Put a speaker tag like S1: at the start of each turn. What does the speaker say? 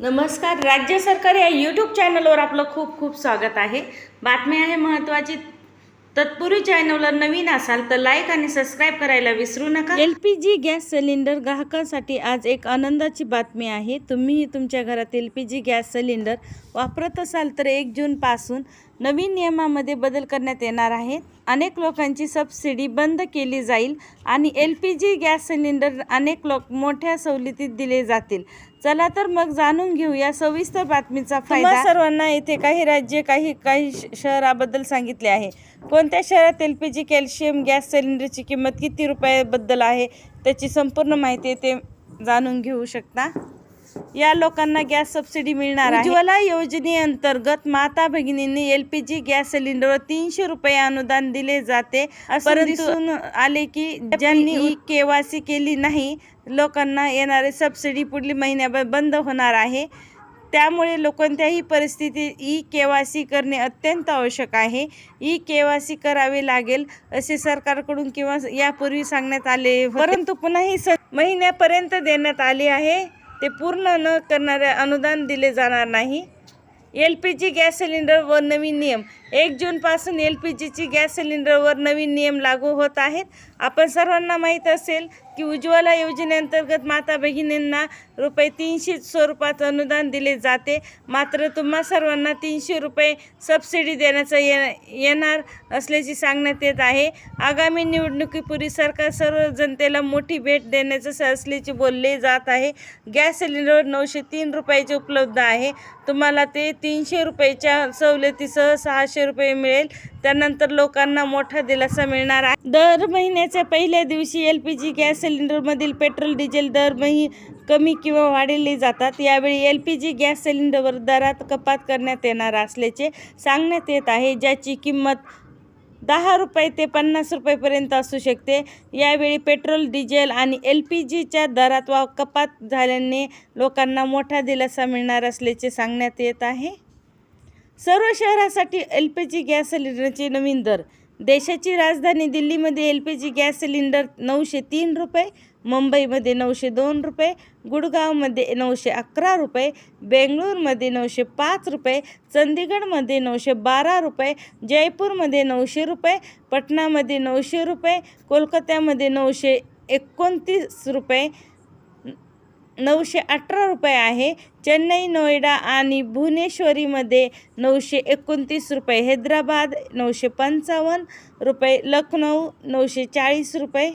S1: नमस्कार राज्य सरकार या यूट्यूब चॅनलवर आपलं खूप खूप स्वागत आहे. बातमी आहे महत्त्वाची तत्पूर्वी चॅनलवर नवीन असाल तर लाईक आणि सबस्क्राईब करायला विसरू नका. L P G gas cylinder ग्राहकांसाठी आज एक आनंदाची बातमी आहे. तुम्हीही तुमच्या घरात L P G gas cylinder वापरत असाल तर एक जूनपासून नवीन नियमामध्ये बदल करण्यात येणार आहे अनेक लोकांची सबसिडी बंद केली जाईल आणि L P G gas cylinder अनेक लोक मोठ्या सवलतीत दिले जातील. चला तर मग जाणून घेऊया सविस्तर बातमीचा फायदा. सर्वांना येथे काही राज्य काही काही शहराबद्दल सांगितले आहे. कोणत्या शहरात L P G calcium gas सिलेंडरची किंमत किती रुपयाबद्दल आहे? त्याची संपूर्ण माहिती ते जाणून घेऊ शकता. या लोकांना गॅस सबसिडी मिळणार आहे. उज्ज्वला योजनेअंतर्गत माता भगिनींनी एल पी जी गॅस सिलेंडरवर तीनशे रुपये अनुदान दिले जाते. परंतु आले की ज्यांनी केवासी केली नाही लोकांना येणारे सबसिडी पुढील महिन्याभर बंद होणार आहे. त्यामुळे लोक कोणत्याही परिस्थितीत ई के वाय सी करणे अत्यंत आवश्यक आहे. ई के वाय सी करावे लागेल असे सरकारकडून किंवा यापूर्वी सांगण्यात आले. परंतु पुन्हा ही स महिन्यापर्यंत देण्यात आले आहे. ते पूर्ण न करणारे अनुदान दिले जाणार नाही. L P G gas cylinder व नवीन नियम एक जूनपासून एल पी जीची गॅस सिलेंडरवर नवीन नियम लागू होत आहेत. आपण सर्वांना माहीत असेल की उज्ज्वला योजनेअंतर्गत माता भगिनींना रुपये तीनशे स्वरूपात अनुदान दिले जाते. मात्र तुम्हा सर्वांना तीनशे रुपये सबसिडी देण्याचं ये येणार असल्याचे सांगण्यात येत आहे. आगामी निवडणुकीपूर्वी सरकार सर्व जनतेला मोठी भेट देण्याचं असल्याचे बोलले जात आहे. गॅस सिलेंडरवर नऊशे तीन रुपयाचे उपलब्ध आहे. तुम्हाला ते तीनशे रुपयाच्या सवलतीसह सहाशे रुपये मिळेल. त्यानंतर लोकांना मोठा दिलासा मिळणार आहे. दर महिन्याच्या पहिल्या दिवशी एल पी जी गॅस सिलेंडरमधील पेट्रोल डिझेल दर मही कमी किंवा वाढवले जातात. यावेळी एल पी जी गॅस सिलेंडरवर दरात कपात करण्यात येणार असल्याचे सांगण्यात येत आहे ज्याची किंमत दहा रुपये ते पन्नास रुपयेपर्यंत असू शकते. यावेळी पेट्रोल डिझेल आणि एल पी जीच्या दरात वा कपात झाल्याने लोकांना मोठा दिलासा मिळणार असल्याचे सांगण्यात येत आहे. सर्व शहरासाठी एल पी जी गॅस सिलेंडरचे नवीन दर. देशाची राजधानी दिल्लीमध्ये L P G gas cylinder नऊशे तीन रुपये मुंबईमध्ये नऊशे दोन रुपये गुडगावमध्ये नऊशे अकरा रुपये बेंगळूरमध्ये नऊशे पाच रुपये चंदीगडमध्ये नऊशे बारा रुपये जयपूरमध्ये नऊशे रुपये पटनामध्ये नऊशे रुपये कोलकात्यामध्ये नऊशे एकोणतीस रुपये नऊशे अठरा रुपये आहे. चेन्नई नोएडा आणि भुवनेश्वरीमध्ये नऊशे एकोणतीस रुपये. हैदराबाद नऊशे पंचावन्न रुपये. लखनौ नऊशे चाळीस रुपये.